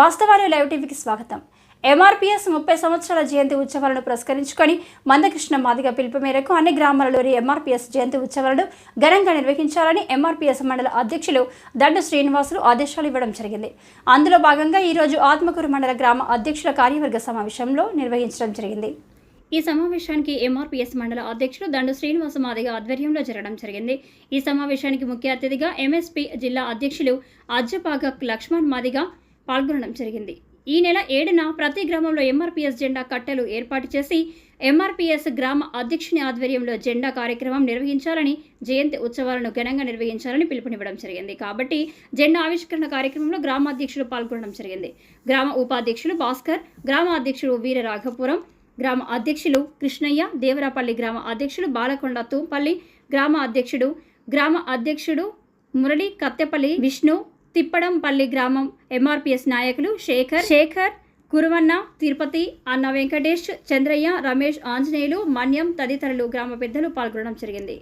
వాస్తవాలు లైవ్ టీవీకి స్వాగతం. ఎంఆర్పీఎస్ ముప్పై సంవత్సరాల జయంతి ఉత్సవాలను పురస్కరించుకొని మందకృష్ణ మాదిగ పిలుపు మేరకు అన్ని గ్రామాలలోని ఎంఆర్పీఎస్ జయంతి ఉత్సవాలను ఘనంగా నిర్వహించాలని ఎంఆర్పీఎస్ మండల అధ్యక్షులు దండు శ్రీనివాసులు ఆదేశాలు ఇవ్వడం జరిగింది. అందులో భాగంగా ఈరోజు ఆత్మకూరు మండల గ్రామ అధ్యక్షుల కార్యవర్గ సమావేశంలో నిర్వహించడం జరిగింది. ఈ సమావేశానికి ఎంఆర్పీఎస్ మండల అధ్యక్షులు దండు శ్రీనివాస మాదిగ ఆధ్వర్యంలో జరగడం జరిగింది. ఈ సమావేశానికి ముఖ్య అతిథిగా ఎంఎస్పీ జిల్లా అధ్యక్షులు అజ్జపాగ లక్ష్మణ్ మాదిగ పాల్గొనడం జరిగింది. ఈ నెల ఏడున ప్రతి గ్రామంలో ఎంఆర్పీఎస్ జెండా కట్టెలు ఏర్పాటు చేసి ఎంఆర్పీఎస్ గ్రామ అధ్యక్షుని ఆధ్వర్యంలో జెండా కార్యక్రమం నిర్వహించాలని జయంతి ఉత్సవాలను ఘనంగా నిర్వహించాలని పిలుపునివ్వడం జరిగింది. కాబట్టి జెండా ఆవిష్కరణ కార్యక్రమంలో గ్రామాధ్యక్షులు పాల్గొనడం జరిగింది. గ్రామ ఉపాధ్యక్షులు భాస్కర్ గ్రామ అధ్యక్షుడు వీర రాఘపురం గ్రామ అధ్యక్షులు కృష్ణయ్య దేవరాపల్లి గ్రామ అధ్యక్షుడు బాలకొండ తూంపల్లి గ్రామ అధ్యక్షుడు గ్రామ అధ్యక్షుడు మురళి కత్తెపల్లి విష్ణు తిప్పడంపల్లి గ్రామం ఎంఆర్పిఎస్ నాయకులు శేఖర్ శేఖర్ కురువన్న తిరుపతి అన్న వెంకటేష్ చంద్రయ్య రమేష్ ఆంజనేయులు మన్యం తదితరులు గ్రామ పెద్దలు పాల్గొనడం జరిగింది.